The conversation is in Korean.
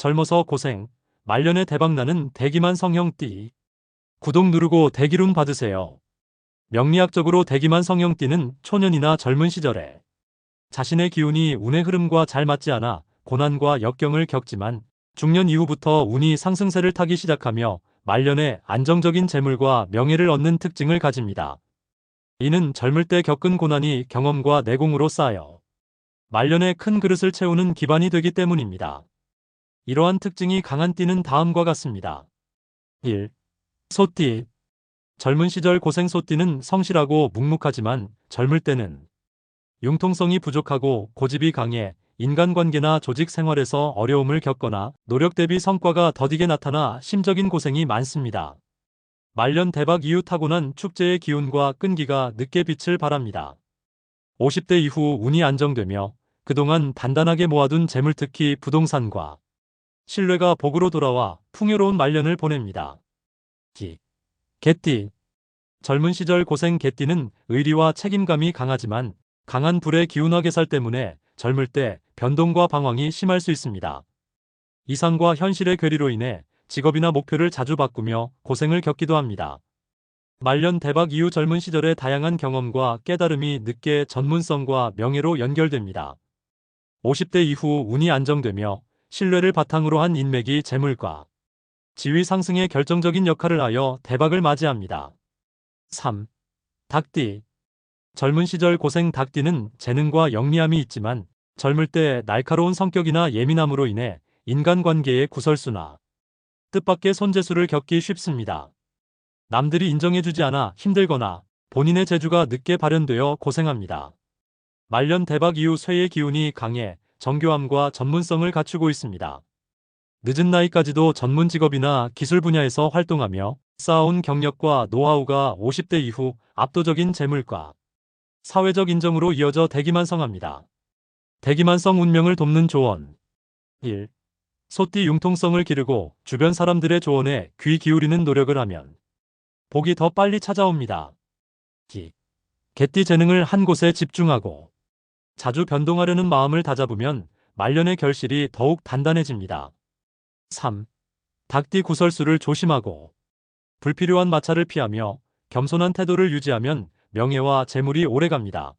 젊어서 고생, 말년에 대박나는 대기만 성형띠. 구독 누르고 대기룬 받으세요. 명리학적으로 대기만 성형띠는 초년이나 젊은 시절에 자신의 기운이 운의 흐름과 잘 맞지 않아 고난과 역경을 겪지만 중년 이후부터 운이 상승세를 타기 시작하며 말년에 안정적인 재물과 명예를 얻는 특징을 가집니다. 이는 젊을 때 겪은 고난이 경험과 내공으로 쌓여 말년에 큰 그릇을 채우는 기반이 되기 때문입니다. 이러한 특징이 강한 띠는 다음과 같습니다. 1. 소띠. 젊은 시절 고생 소띠는 성실하고 묵묵하지만 젊을 때는 융통성이 부족하고 고집이 강해 인간관계나 조직 생활에서 어려움을 겪거나 노력 대비 성과가 더디게 나타나 심적인 고생이 많습니다. 말년 대박 이후 타고난 축제의 기운과 끈기가 늦게 빛을 발합니다. 50대 이후 운이 안정되며 그동안 단단하게 모아둔 재물 특히 부동산과 신뢰가 복으로 돌아와 풍요로운 말년을 보냅니다. 기. 개띠. 젊은 시절 고생 개띠는 의리와 책임감이 강하지만 강한 불의 기운화 계살 때문에 젊을 때 변동과 방황이 심할 수 있습니다. 이상과 현실의 괴리로 인해 직업이나 목표를 자주 바꾸며 고생을 겪기도 합니다. 말년 대박 이후 젊은 시절의 다양한 경험과 깨달음이 늦게 전문성과 명예로 연결됩니다. 50대 이후 운이 안정되며 신뢰를 바탕으로 한 인맥이 재물과 지위 상승에 결정적인 역할을 하여 대박을 맞이합니다. 3. 닭띠. 젊은 시절 고생 닭띠는 재능과 영리함이 있지만 젊을 때 날카로운 성격이나 예민함으로 인해 인간관계의 구설수나 뜻밖의 손재수를 겪기 쉽습니다. 남들이 인정해주지 않아 힘들거나 본인의 재주가 늦게 발현되어 고생합니다. 말년 대박 이후 쇠의 기운이 강해 정교함과 전문성을 갖추고 있습니다. 늦은 나이까지도 전문 직업이나 기술 분야에서 활동하며 쌓아온 경력과 노하우가 50대 이후 압도적인 재물과 사회적 인정으로 이어져 대기만성합니다. 대기만성 운명을 돕는 조언 1. 소띠 융통성을 기르고 주변 사람들의 조언에 귀 기울이는 노력을 하면 복이 더 빨리 찾아옵니다. 기. 개띠 재능을 한 곳에 집중하고 자주 변동하려는 마음을 다잡으면 말년의 결실이 더욱 단단해집니다. 3. 닭띠 구설수를 조심하고 불필요한 마찰을 피하며 겸손한 태도를 유지하면 명예와 재물이 오래갑니다.